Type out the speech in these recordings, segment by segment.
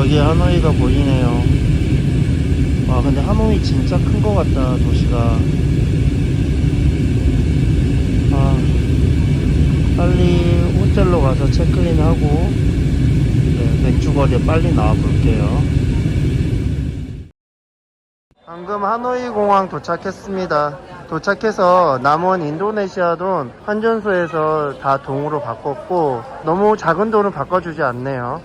저기 하노이가 보이네요. 와, 근데 하노이 진짜 큰 거 같다, 도시가. 아, 빨리 호텔로 가서 체크인하고, 네, 맥주거리에 빨리 나와 볼게요. 방금 하노이 공항 도착했습니다. 도착해서 남은 인도네시아 돈 환전소에서 다 동으로 바꿨고 너무 작은 돈을 바꿔주지 않네요.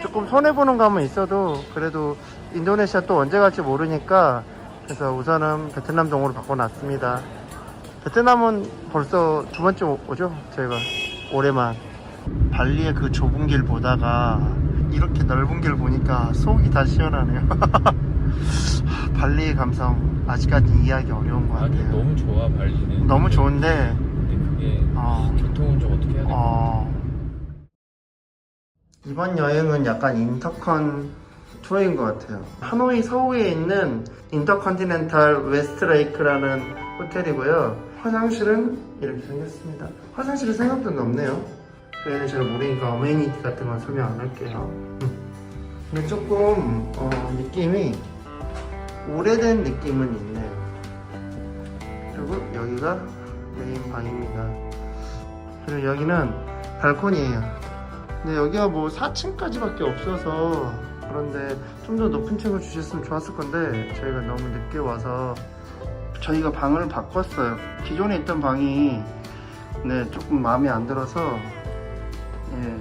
조금 손해보는 감은 있어도 그래도 인도네시아 또 언제 갈지 모르니까 그래서 우선은 베트남 동으로 바꿔놨습니다. 베트남은 벌써 두 번째 오- 오죠? 저희가 올해만 발리의 그 좁은 길 보다가 이렇게 넓은 길 보니까 속이 다 시원하네요. 발리의 감성 아직까지 이해하기 어려운 것 아니 같아요. 너무 좋아 발리는 너무 좋은데 근데 그게 어. 교통은 좀 어떻게 해야 돼? 어, 이번 여행은 약간 인터컨 투어인 것 같아요. 하노이 서우에 있는 인터컨티넨탈 웨스트레이크라는 호텔이고요. 화장실은 이렇게 생겼습니다. 화장실은 생각보다 넓네요. 저희는 잘 모르니까 어메니티 같은 건 설명 안 할게요. 근데 조금 어, 느낌이 오래된 느낌은 있네요. 그리고 여기가 메인 방입니다. 그리고 여기는 발코니예요. 근데 여기가 뭐 4층까지밖에 없어서 그런데 좀 더 높은 층을 주셨으면 좋았을 건데 저희가 너무 늦게 와서 저희가 방을 바꿨어요. 기존에 있던 방이 네 조금 마음에 안 들어서 예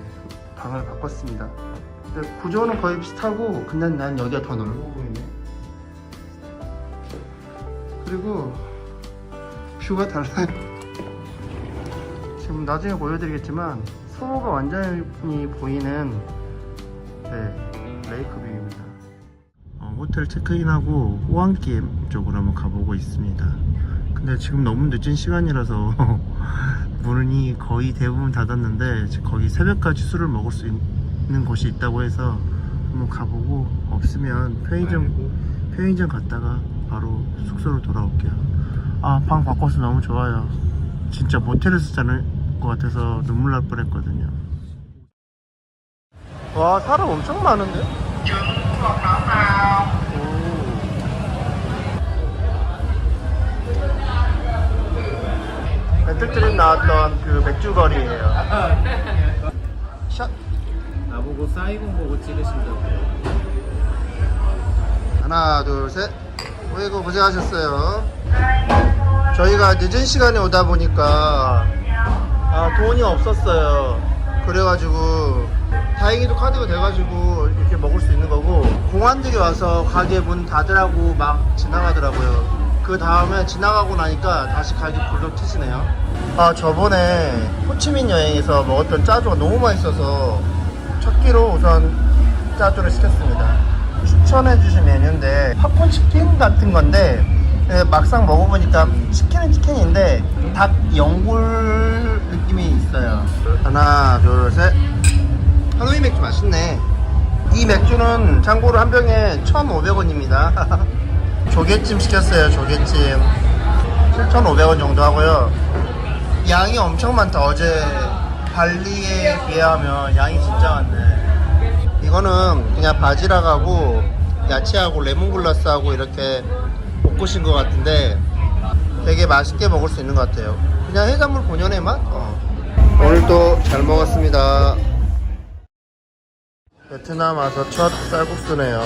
방을 바꿨습니다. 근데 구조는 거의 비슷하고 근데 난 여기가 더 넓어 보이네. 그리고 뷰가 달라요. 지금 나중에 보여드리겠지만 서호가 완전히 보이는 네, 레이크 뷰입니다. 어, 호텔 체크인하고 호안kiem 쪽으로 한번 가보고 있습니다. 근데 지금 너무 늦은 시간이라서 문이 거의 대부분 닫았는데 거기 새벽까지 술을 먹을 수 있는 곳이 있다고 해서 한번 가보고 없으면 편의점 편의점 갔다가 바로 숙소로 돌아올게요. 아, 방 바꿔서 너무 좋아요. 진짜 모텔에서 자는 것 같아서 눈물 날 뻔했거든요. 와, 사람 엄청 많은데? 오. 배틀트립 나왔던 그 맥주거리예요. 샷. 나보고 사이공 보고 찍으신다고 하나, 둘, 셋. 어이구, 고생하셨어요. 저희가 늦은 시간에 오다 보니까, 아, 돈이 없었어요. 그래가지고, 다행히도 카드가 돼가지고, 이렇게 먹을 수 있는 거고, 공안들이 와서 가게 문 닫으라고 막 지나가더라고요. 그 다음에 지나가고 나니까 다시 가게 불러 트시네요. 아, 저번에 호치민 여행에서 먹었던 짜조가 너무 맛있어서, 첫 끼로 우선 짜조를 시켰습니다. 추천해주신 메뉴인데 팝콘 치킨 같은 건데 예, 막상 먹어보니까 치킨은 치킨인데 닭 연골 있어요. 하나, 둘, 셋. 하노이 맥주 맛있네. 이 맥주는 참고로 한 병에 1,500원입니다. 조개찜 시켰어요, 조개찜. 7,500원 정도 하고요. 양이 엄청 많다. 어제 발리에 비하면 양이 진짜 많네. 이거는 그냥 바지락하고 야채하고 레몬글라스하고 이렇게 볶으신 것 같은데 되게 맛있게 먹을 수 있는 것 같아요. 그냥 해산물 본연의 맛? 어. 오늘도 잘 먹었습니다. 베트남 와서 첫 쌀국수네요.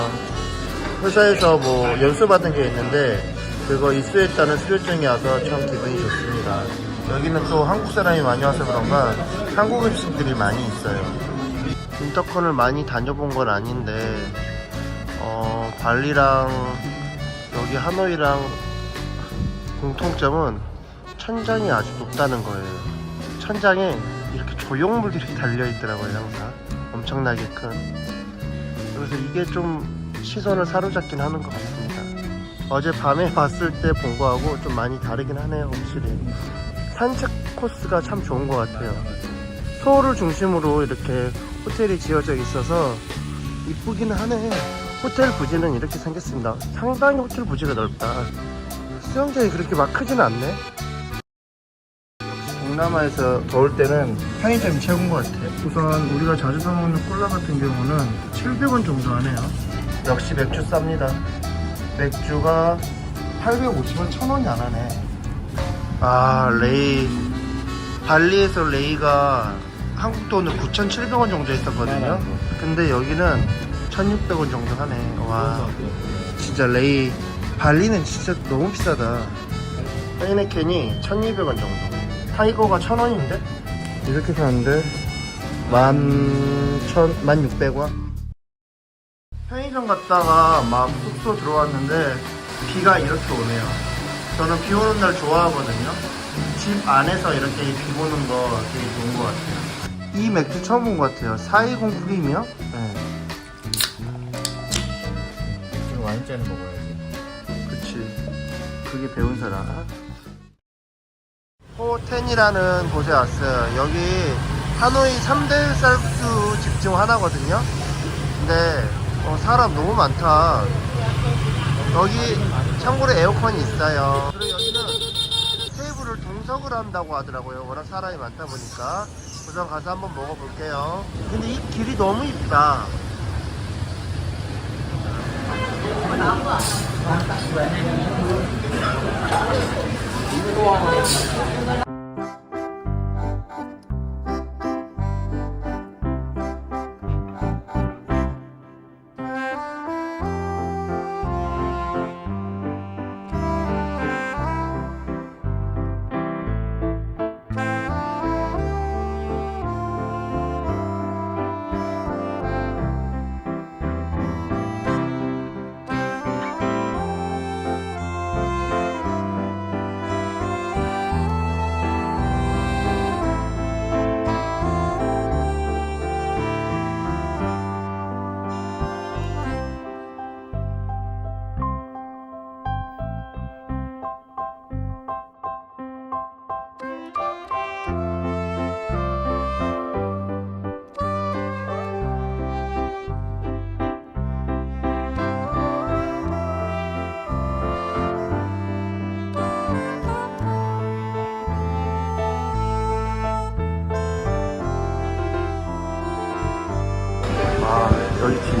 회사에서 뭐 연수 받은 게 있는데 그거 입수했다는 수료증이 와서 참 기분이 좋습니다. 여기는 또 한국 사람이 많이 와서 그런가 한국 음식들이 많이 있어요. 인터컨을 많이 다녀본 건 아닌데 어, 발리랑 여기 하노이랑 공통점은 천장이 아주 높다는 거예요. 천장에 이렇게 조형물들이 달려 있더라고요, 항상. 엄청나게 큰. 그래서 이게 좀 시선을 사로잡긴 하는 것 같습니다. 어제 밤에 왔을 때 본 거하고 좀 많이 다르긴 하네요, 확실히. 산책 코스가 참 좋은 것 같아요. 서울을 중심으로 이렇게 호텔이 지어져 있어서 이쁘기는 하네. 호텔 부지는 이렇게 생겼습니다. 상당히 호텔 부지가 넓다. 수영장이 그렇게 막 크진 않네. 동남아에서 더울 때는 편의점이 최고인 것 같아. 우선 우리가 자주 사 먹는 콜라 같은 경우는 700원 정도 하네요. 역시 맥주 쌉니다. 맥주가 850원, 1000원이 안 하네. 아, 레이. 발리에서 레이가 한국 돈으로 9,700원 정도 했었거든요. 근데 여기는 1,600원 정도 하네. 와, 진짜 레이. 발리는 진짜 너무 비싸다. 하이네켄이 1,200원 정도. 타이거가 1,000원인데? 이렇게 사는데 11,000, 1,600원? 편의점 갔다가 막 숙소 들어왔는데 비가 이렇게 오네요. 저는 비 오는 날 좋아하거든요. 집 안에서 이렇게 비 보는 거 되게 좋은 것 같아요. 이 맥주 처음 본 것 같아요. 420 프리미엄? 네. 지금 와인잔 먹어야지. 그치. 그게 배운 사람. 호텐이라는 곳에 왔어요. 여기 하노이 3대 쌀국수 집 중 하나거든요. 근데 어, 사람 너무 많다. 여기 참고로 에어컨이 있어요. 그리고 여기는 테이블을 동석을 한다고 하더라고요. 워낙 사람이 많다 보니까. 우선 가서 한번 먹어볼게요. 근데 이 길이 너무 이쁘다.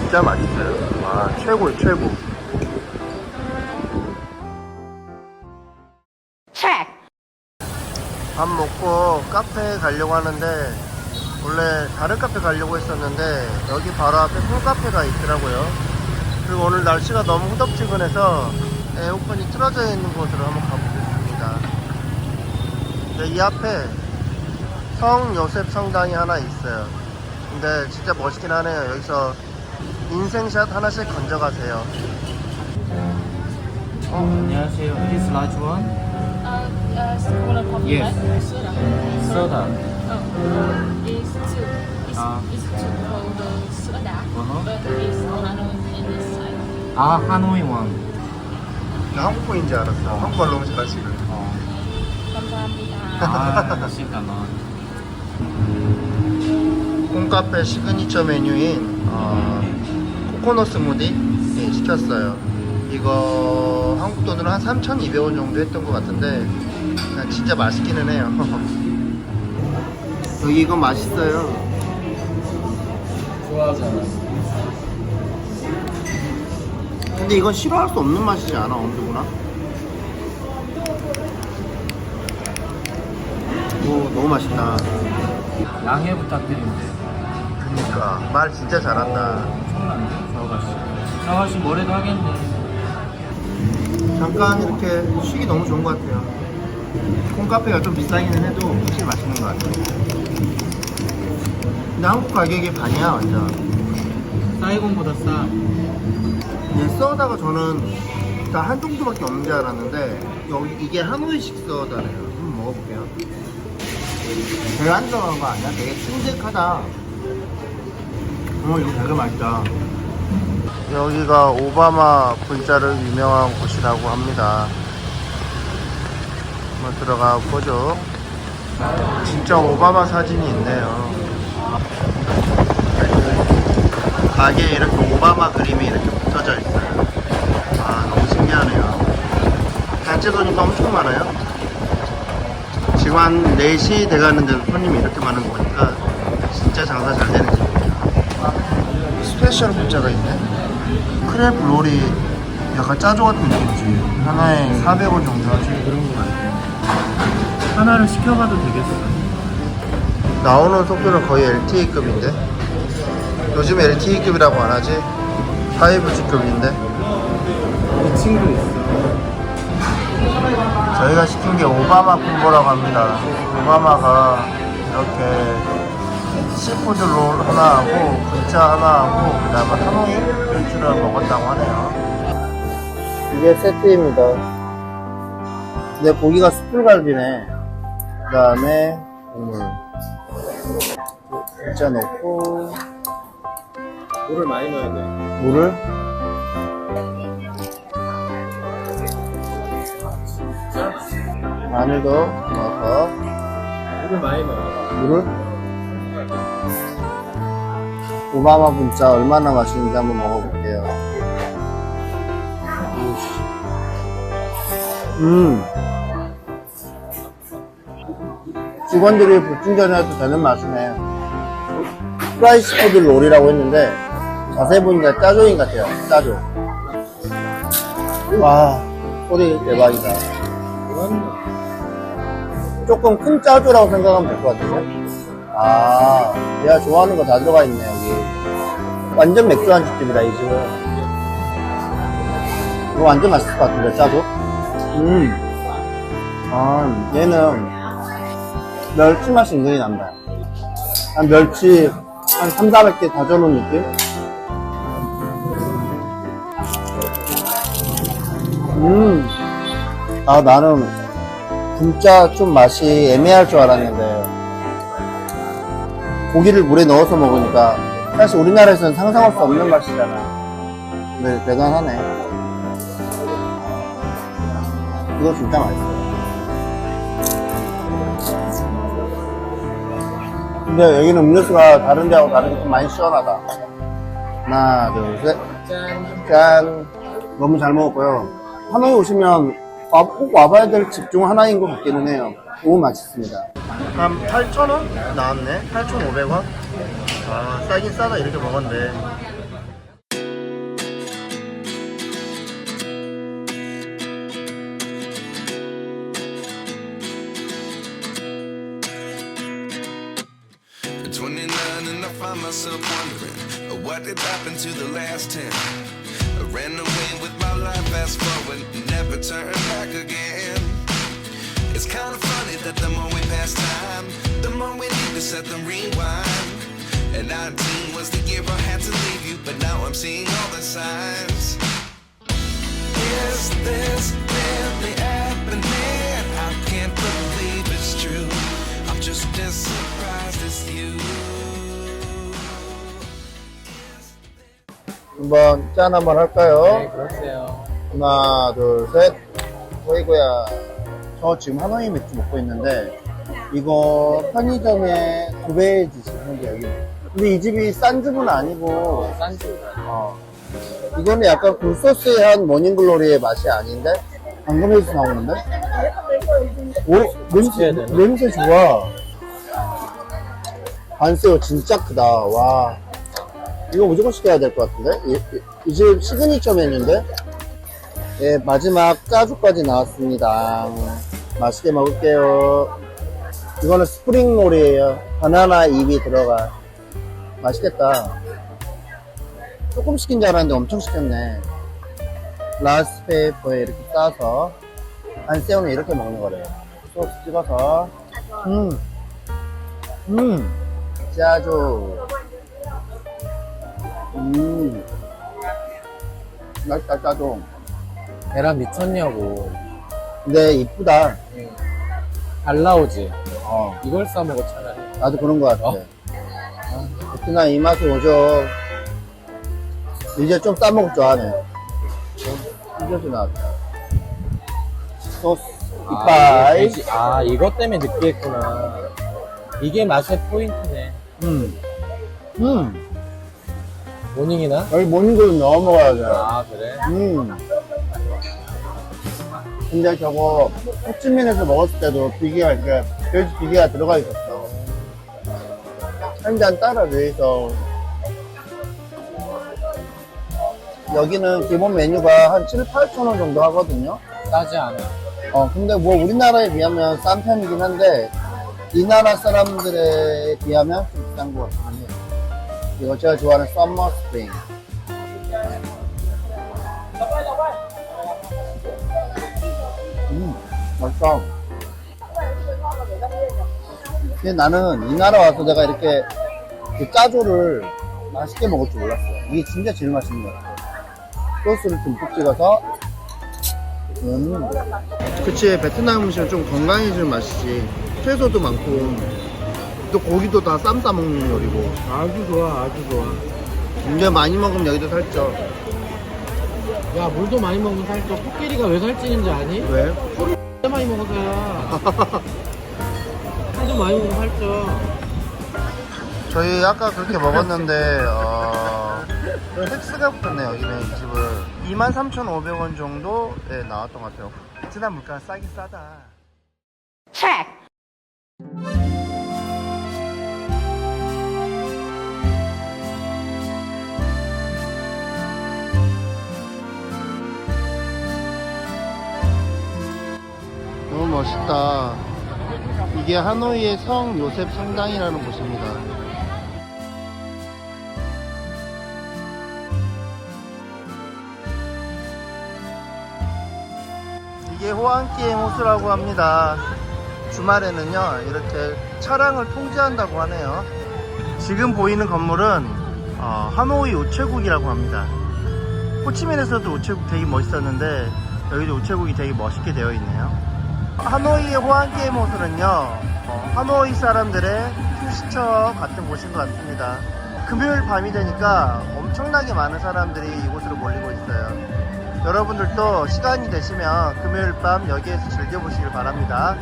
진짜 맛있어요. 와, 최고예요, 최고. 밥 먹고 카페에 가려고 하는데, 원래 다른 카페 가려고 했었는데, 여기 바로 앞에 콩카페가 있더라고요. 그리고 오늘 날씨가 너무 후덥지근해서 에어컨이 틀어져 있는 곳으로 한번 가보겠습니다. 네, 이 앞에 성 요셉 성당이 하나 있어요. 근데 진짜 멋있긴 하네요. 여기서 인생샷 하나씩 건져가세요. 어, 안녕하세요. This large one? Uh, uh, smaller coffee, Yes. right? Soda. Soda. Oh, it's two. It's, Ah. it's two for the soda, Uh-huh. but it's Hanoi in this side. 아, 하노이 원. 나 한국 분인 줄 알았어. 한국말 너무 잘하시고. 어. 감사합니다. 아, 시간은. 콩카페 시그니처 메뉴인 어, 코코넛 스무디 예, 시켰어요. 이거 한국 돈으로 한 3,200원 정도 했던 것 같은데 진짜 맛있기는 해요. 여기 이거 맛있어요. 좋아하잖아. 근데 이건 싫어할 수 없는 맛이지 않아? 누구나? 오 너무 맛있다. 양해 부탁드립니다. 그니까 말 진짜 잘한다. 엄 사과씨. 사과씨 뭐래도 하겠네. 잠깐 이렇게 쉬기 너무 좋은 것 같아요. 콩카페가 좀 비싸기는 해도 확실히 맛있는 것 같아요. 근데 한국 가격이 반이야 완전. 사이곤보다 싸. 근데 써다가 저는 다한 정도밖에 없는 줄 알았는데 여기 이게 하노이식 써다래요. 한번 먹어볼게요. 되게 한정한 거 아니야? 되게 찐득하다. 어 이거 되게 맛있다. 여기가 오바마 분자를 유명한 곳이라고 합니다. 한번 들어가 보죠. 진짜 오바마 사진이 있네요. 가게에 이렇게 오바마 그림이 이렇게 붙어져 있어요. 아, 너무 신기하네요. 단체 손님도 엄청 많아요. 지금 한 4시 돼가는데도 손님이 이렇게 많은 거 보니까 진짜 장사 잘 되는 집이야. 스페셜 분짜가 있네. 크랩 롤이 약간 짜조 같은 느낌이지. 하나에 400원 정도 하지. 그런 거 같아. 하나를 시켜봐도 되겠어. 나오는 속도는 거의 LTE급인데. 요즘 LTE급이라고 안 하지. 5G급인데. 이 친구 있어. 저희가 시킨 게 오바마 콤보라고 합니다. 오바마가 이렇게 시푸드 롤 하나 하고 분짜 하나 하고 그 다음에 하노이 맥주를 먹었다고 하네요. 이게 세트입니다. 근데 고기가 숯불갈비네. 그 다음에 국물. 분짜 넣고 물을 많이 넣어야 돼. 물을 마늘도 넣어서 물을 많이 넣어. 물을 오바마 분짜 얼마나 맛있는지 한번 먹어볼게요. 오씨. 음. 직원들이 보충전해도 되는 맛이네. 프라이스 푸드 롤이라고 했는데 자세히 보니까 짜조인 같아요. 짜조. 와, 소리 대박이다. 조금 큰 짜조라고 생각하면 될 것 같은데? 아, 내가 좋아하는 거 다 들어가 있네, 여기. 완전 맥주 안주집이다, 이 집은. 이거 완전 맛있을 것 같은데, 짜조? 음. 아, 얘는 멸치 맛이 은근히 난다. 한 멸치 한 3, 400개 다져놓은 느낌? 음. 아, 나는 진짜 좀 맛이 애매할 줄 알았는데 고기를 물에 넣어서 먹으니까 사실 우리나라에서는 상상할 수 없는 맛이잖아 근데 대단하네. 이거 진짜 맛있어 근데 여기는 음료수가 다른 데하고 다르게 좀 많이 시원하다. 하나 둘 셋. 짠. 짠 너무 잘 먹었고요. 하노이 오시면 와- 꼭 와봐야 될 집 중 하나인 것 같기는 해요. 너무 맛있습니다. 한 8,000원? 나왔네. 8,500원? 아 싸긴 싸다 이렇게 먹었는데 At 29 and I find myself wondering uh, what did happen to the last 10. I ran away with my life, fast forward, never turn back again. It's kind of funny that the more we pass time, the more we need to set them rewind. And 19 was the year I had to leave you, but now I'm seeing all the signs. Is this really happening? I can't believe it's true. I'm just as surprised as you. 한번 짠 한번 할까요? 네, 그러세요. 하나 둘 셋 어이구야 저 지금 하노이 맥주 먹고 있는데 이거 편의점에 구매해주시 하는 게 여기 근데 이 집이 싼 집은 아니고 싼지. 어. 이거는 약간 굴소스에 한 모닝글로리의 맛이 아닌데? 방금에서 나오는데? 오, 냄새, 되나? 냄새 좋아. 반새우 진짜 크다. 와. 이거 무조건 시켜야 될 것 같은데? 이집 시그니처 메뉴인데? 예, 마지막 짜조까지 나왔습니다. 맛있게 먹을게요. 이거는 스프링롤이에요. 바나나 잎이 들어가. 맛있겠다. 조금 시킨 줄 알았는데 엄청 시켰네. 라스페이퍼에 이렇게 싸서 안 새우는 이렇게 먹는 거래요. 소스 찍어서 음, 음, 짜조, 음, 맛있다 짜조. 계란 미쳤냐고. 근데 이쁘다. 잘 나오지. 어, 이걸 싸먹어 차라리. 나도 그런 거 같아. 어? 베트남 이 맛이 오죠. 이제 좀 싸먹을 줄 아네. 이제도 나왔다. 소스, 이빠이. 아, 이거 아, 이것 때문에 느끼했구나. 이게 맛의 포인트네. 음. 음. 모닝이나? 여기 모닝글을 넣어 먹어야 돼. 아, 그래? 음. 근데 저거 호치민에서 먹었을 때도 비계가 이렇게 돼지 비계가 들어가 있었어. 한 잔 따라줘 해서 여기는 기본 메뉴가 한 7, 8천 원 정도 하거든요. 싸지 않아. 어, 근데 뭐 우리나라에 비하면 싼 편이긴 한데 이 나라 사람들에 비하면 좀 비싼 것 같긴 해요. 이거 제가 좋아하는 썸머 스프링. 음, 맛있다. 근데 나는 이 나라 와서 내가 이렇게 그 짜조를 맛있게 먹을 줄 몰랐어. 이게 진짜 제일 맛있는 것 같아. 소스를 듬뿍 찍어서 음. 그치 베트남 음식은 좀 건강해지는 맛이지 채소도 많고 또 고기도 다 쌈 싸먹는 요리고 아주 좋아, 아주 좋아. 근데 많이 먹으면 여기도 살쪄 야, 물도 많이 먹으면 살쪄. 코끼리가 왜 살찌는지 아니? 왜? 진짜 많이 먹어서야. 술도 많이 먹으면 살쪄. 저희 아까 그렇게 먹었는데 어... 텍스가 붙었네요 여기는 이 집은 23,500원 정도에 나왔던 것 같아요 베트남 물가가 싸긴 싸다 너무 멋있다. 이게 하노이의 성 요셉 성당이라는 곳입니다. 이게 호안키의 호수라고 합니다. 주말에는요, 이렇게 차량을 통제한다고 하네요. 지금 보이는 건물은 어, 하노이 우체국이라고 합니다. 호치민에서도 우체국 되게 멋있었는데 여기도 우체국이 되게 멋있게 되어 있네요. 하노이의 호안게임 호수는요, 어, 하노이 사람들의 휴식처 같은 곳인 것 같습니다. 금요일 밤이 되니까 엄청나게 많은 사람들이 이곳으로 몰리고 있어요. 여러분들도 시간이 되시면 금요일 밤 여기에서 즐겨보시길 바랍니다.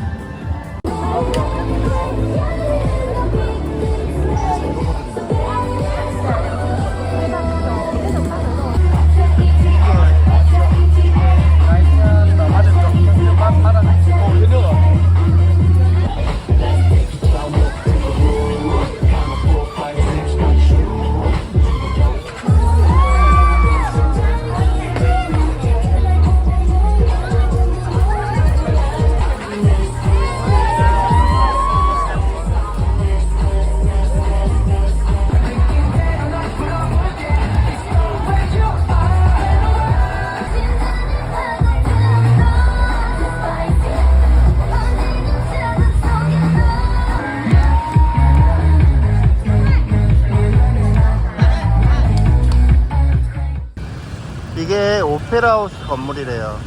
오페라하우스 건물이래요.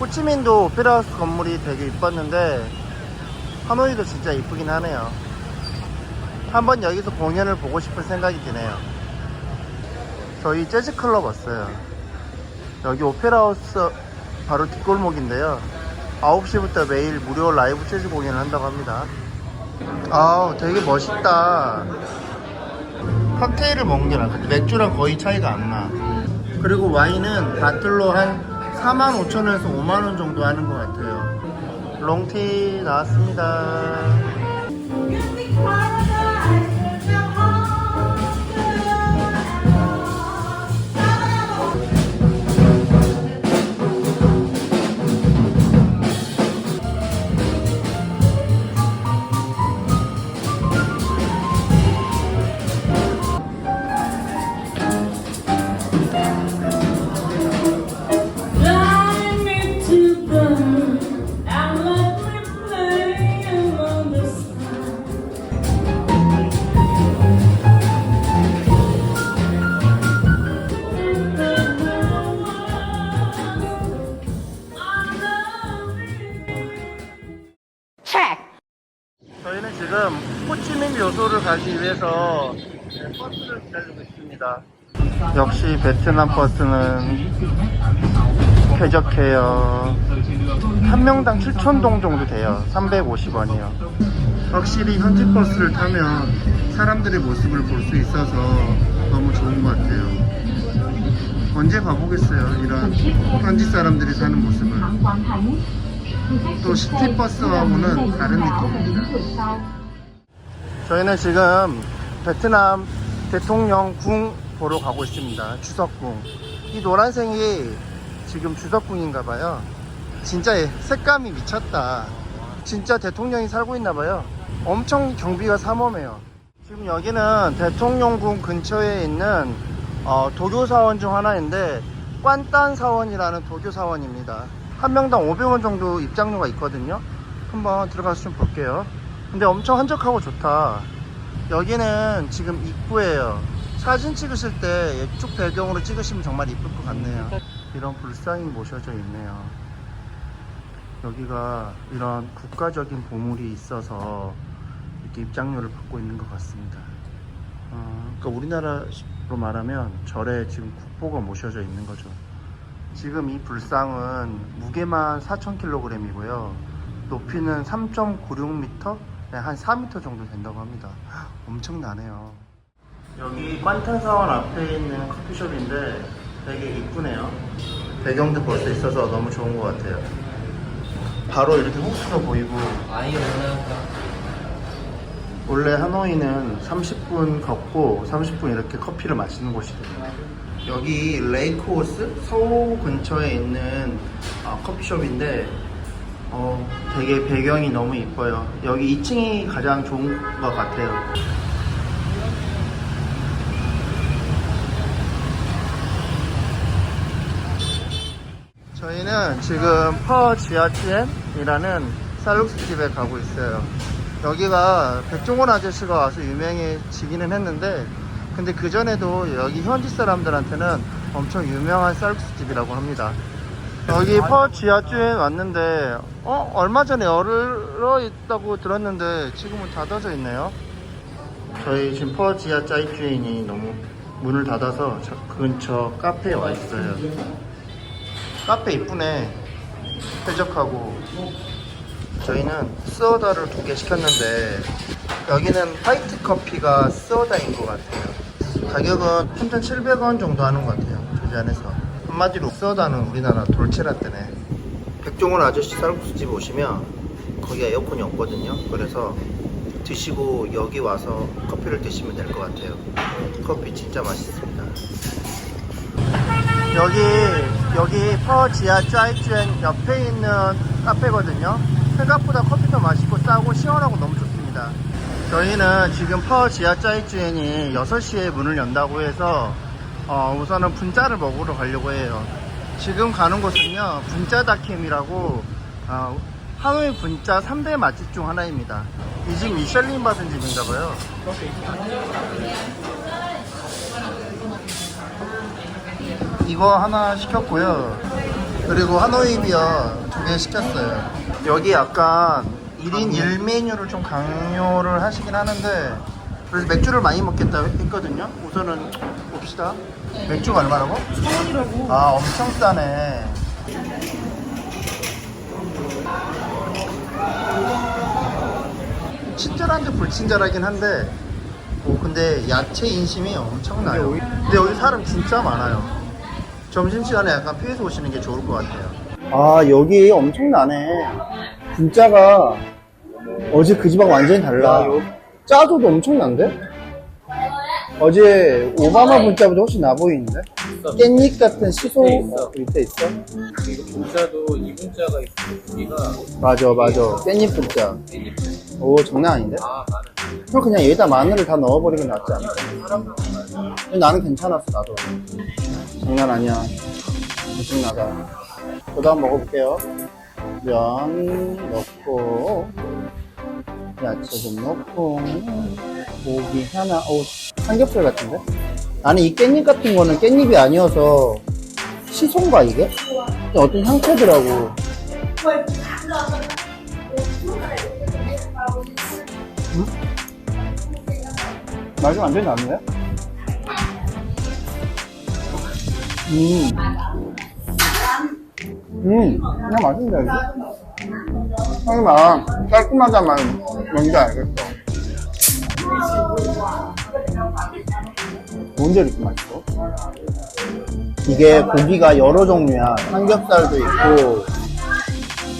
호치민도 오페라하우스 건물이 되게 이뻤는데 하노이도 진짜 이쁘긴 하네요. 한번 여기서 공연을 보고 싶은 생각이 드네요. 저희 재즈 클럽 왔어요. 여기 오페라하우스 바로 뒷골목인데요. 9시부터 매일 무료 라이브 재즈 공연을 한다고 합니다. 아우 되게 멋있다. 칵테일을 먹는 게. 근데 맥주랑 거의 차이가 안 나. 그리고 와인은 바틀로 한 4만 5천원에서 5만원 정도 하는 것 같아요. 롱티 나왔습니다. 있습니다. 역시 베트남 버스는 쾌적해요. 한 명당 7,000동 정도 돼요. 350원이요. 확실히 현지 버스를 타면 사람들의 모습을 볼 수 있어서 너무 좋은 것 같아요. 언제 가보겠어요. 이런 현지 사람들이 사는 모습을. 또 시티버스하고는 다른 느낌입니다. 저희는 지금 베트남 대통령 궁 보러 가고 있습니다. 주석궁. 이 노란색이 지금 주석궁인가 봐요. 진짜 색감이 미쳤다. 진짜 대통령이 살고 있나 봐요. 엄청 경비가 삼엄해요. 지금 여기는 대통령궁 근처에 있는 어, 도교 사원 중 하나인데 꽌딴 사원이라는 도교 사원입니다. 한 명당 500원 정도 입장료가 있거든요. 한번 들어가서 좀 볼게요. 근데 엄청 한적하고 좋다. 여기는 지금 입구예요. 사진 찍으실 때쭉 배경으로 찍으시면 정말 이쁠 것 같네요. 이런 불상이 모셔져 있네요. 여기가 이런 국가적인 보물이 있어서 이렇게 입장료를 받고 있는 것 같습니다. 어, 그러니까 우리나라로 말하면 절에 지금 국보가 모셔져 있는 거죠. 지금 이 불상은 무게만 4,000kg이고요. 높이는 3.96m? 한 4m 정도 된다고 합니다. 엄청나네요. 여기 꽌탄사원 앞에 있는 커피숍인데 되게 이쁘네요. 배경도 벌써 있어서 너무 좋은 것 같아요. 바로 이렇게 호수도 보이고 아이 원하니까. 원래 하노이는 30분 걷고 30분 이렇게 커피를 마시는 곳이거든요. 여기 레이크호스 서호 근처에 있는 어, 커피숍인데 어, 되게 배경이 너무 이뻐요. 여기 2층이 가장 좋은 것 같아요. 저희는 지금 퍼 지아찌엔이라는 쌀국수 집에 가고 있어요. 여기가 백종원 아저씨가 와서 유명해지기는 했는데 근데 그전에도 여기 현지 사람들한테는 엄청 유명한 쌀국수 집이라고 합니다. 여기 퍼 지하주에 왔는데 어 얼마 전에 열어 있다고 들었는데 지금은 닫아져 있네요. 저희 지금 퍼 지하 짜이주인이 너무 문을 닫아서 저 근처 카페에 와 있어요. 카페 이쁘네. 쾌적하고 저희는 스어다를 두 개 시켰는데 여기는 화이트 커피가 스어다인 것 같아요. 가격은 3,700원 정도 하는 것 같아요. 두 잔에서. 한마디로 스어다는 우리나라 돌체라떼네. 백종원 아저씨 쌀국수집 오시면 거기 에어컨이 없거든요. 그래서 드시고 여기 와서 커피를 드시면 될 것 같아요. 커피 진짜 맛있습니다. 여기 여기 퍼 지하 짜이주엔 옆에 있는 카페거든요. 생각보다 커피도 맛있고 싸고 시원하고 너무 좋습니다. 저희는 지금 퍼 지하 짜이주엔이 6시에 문을 연다고 해서 어, 우선은 분짜를 먹으러 가려고 해요. 지금 가는 곳은요 분짜다킴이라고 어, 하노이 분짜 3대 맛집 중 하나입니다. 이 집 미슐린 받은 집인가봐요. 이거 하나 시켰고요. 그리고 하노이 비어 두 개 시켰어요. 여기 약간 1인 1메뉴를 좀 강요를 하시긴 하는데 그래서 맥주를 많이 먹겠다 했거든요. 우선은 봅시다. 맥주가 얼마라고? 4원이라고. 아, 엄청 싸네. 친절한데 불친절하긴 한데 뭐 근데 야채 인심이 엄청나요. 근데 여기 사람 진짜 많아요. 점심시간에 약간 피해서 오시는 게 좋을 것 같아요. 아, 여기 엄청나네. 분짜가 어제 그 집하고 완전히 달라. 짜조도 엄청난데? 어제 오바마 분짜보다 훨씬 나 보이는데? 깻잎 같은 시소 밑에 있어. 밑에 있어? 이거 분자도 이 분자가 있고 여기가 맞아, 맞아. 깻잎. 깻잎. 오, 장난 아닌데? 아 나는 그럼 그냥 여기다 마늘을 다 넣어버리는 게 낫지 않아? 근데 나는 괜찮았어, 나도. 장난 아니야. 엄청나다. 저도 한번 먹어볼게요. 면 넣고, 야채 좀 넣고, 고기 하나, 오, 삼겹살 같은데? 나는 이 깻잎 같은 거는 깻잎이 아니어서, 시소인가, 이게? 어떤 향채더라고. 맛이 완전히 나는데? 음. 음, 그냥 맛있는데, 이거? 하지만, 깔끔하다만, 뭔지 알겠어. 뭔데 이렇게 맛있어? 이게 고기가 여러 종류야. 삼겹살도 있고,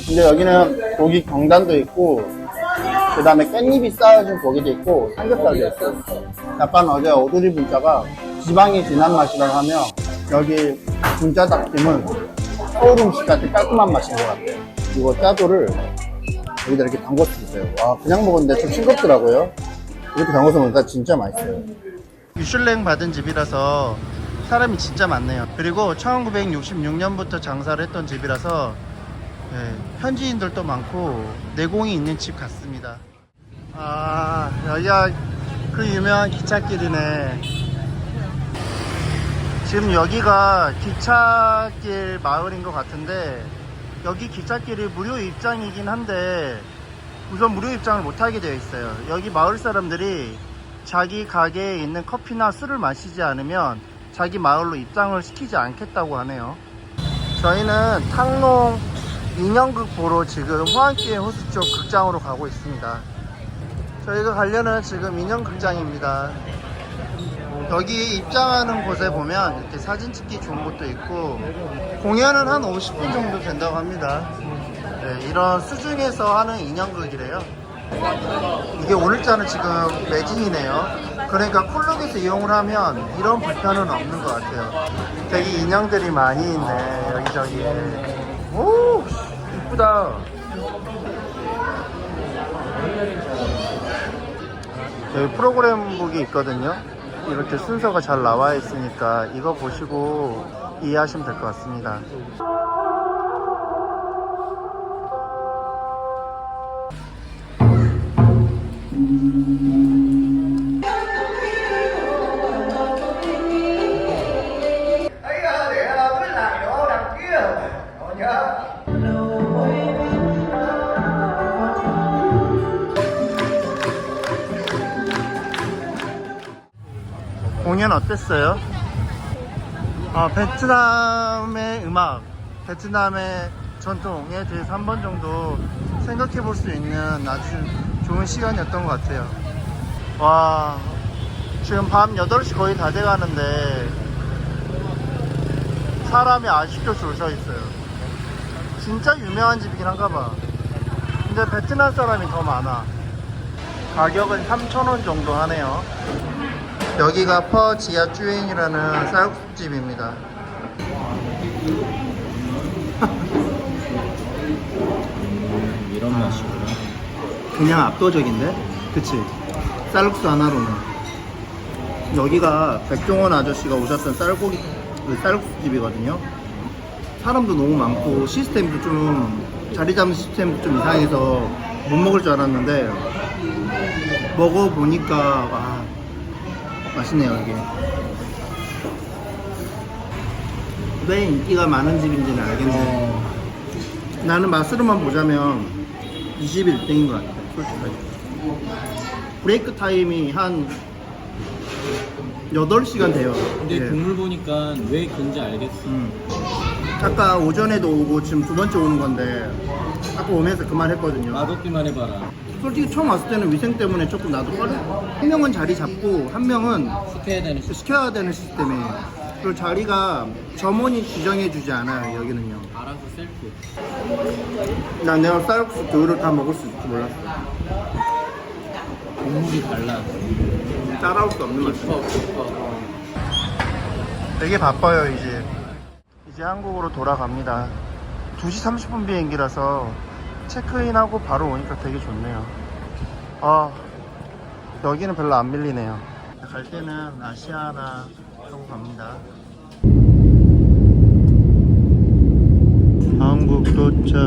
근데 여기는 고기 경단도 있고, 그 다음에 깻잎이 쌓여진 고기도 있고 삼겹살도 있어요. 약간 어제 오드리 분짜가 지방이 진한 맛이라고 하면 여기 분짜 닭찜은 서울 음식 같은 깔끔한 맛인 것 같아요. 이거 짜조를 여기다 이렇게 담궈서 주세요. 와 그냥 먹었는데 좀 싱겁더라고요. 이렇게 담궈서 먹으니까 진짜 맛있어요. 미슐랭 받은 집이라서 사람이 진짜 많네요. 그리고 1966년부터 장사를 했던 집이라서 네, 현지인들도 많고 내공이 있는 집 같습니다. 아 여기가 그 유명한 기찻길이네. 지금 여기가 기찻길 마을인 것 같은데 여기 기찻길이 무료 입장이긴 한데 우선 무료 입장을 못하게 되어 있어요. 여기 마을 사람들이 자기 가게에 있는 커피나 술을 마시지 않으면 자기 마을로 입장을 시키지 않겠다고 하네요. 저희는 탕롱 인형극 보러 지금 호안기의 호수 쪽 극장으로 가고 있습니다. 저희가 가려는 지금 인형극장입니다. 여기 입장하는 곳에 보면 이렇게 사진 찍기 좋은 곳도 있고 공연은 한 50분 정도 된다고 합니다. 네, 이런 수중에서 하는 인형극이래요. 이게 오늘자는 지금 매진이네요. 그러니까 콜록에서 이용을 하면 이런 불편은 없는 것 같아요. 되게 인형들이 많이 있네 여기저기. 오 이쁘다. 여기 프로그램북이 있거든요. 이렇게 순서가 잘 나와 있으니까 이거 보시고 이해하시면 될 것 같습니다. 공연 어땠어요? 아, 베트남의 음악, 베트남의 전통에 대해서 한 번 정도 생각해 볼 수 있는 아주 좋은 시간이었던 것 같아요. 와, 지금 밤 8시 거의 다 돼 가는데 사람이 아직도 줄 서 있어요. 진짜 유명한 집이긴 한가 봐. 근데 베트남 사람이 더 많아. 가격은 3,000원 정도 하네요. 여기가 퍼 지하 쭈엔이라는 쌀국수집입니다. 이런 맛이구나. 그냥 압도적인데? 그치? 쌀국수 하나로는. 여기가 백종원 아저씨가 오셨던 쌀고기, 그 쌀국수집이거든요. 사람도 너무 많고 시스템도 좀, 자리 잡는 시스템도 좀 이상해서 못 먹을 줄 알았는데, 먹어보니까, 와, 맛있네요, 이게. 왜 인기가 많은 집인지는 알겠네. 나는 맛으로만 보자면 21등인 것 같아, 솔직하게. 브레이크 타임이 한 8시간 돼요. 근데 예. 국물 보니까 왜 그런지 알겠어. 음. 아까 오전에도 오고 지금 두 번째 오는 건데, 아까 오면서 그만했거든요. 맛없기만 해봐라. 솔직히 처음 왔을 때는 위생 때문에 조금 나도 꺼려. 한 명은 자리 잡고, 한 명은 시켜야 되는 시 시켜야 되는 시스템이에요. 그리고 자리가 점원이 지정해주지 않아요, 여기는요. 알아서 셀프. 난 내가 쌀국수 두를 다 먹을 수 있을 줄 몰랐어. 국물이 달라. 따라올 수 없는 맛이야. 깊어, 깊어. 되게 바빠요 이제 이제 한국으로 돌아갑니다 2시 30분 비행기라서 체크인하고 바로 오니까 되게 좋네요. 아 여기는 별로 안 밀리네요. 갈 때는 아시아나 하고 갑니다. 한국 도착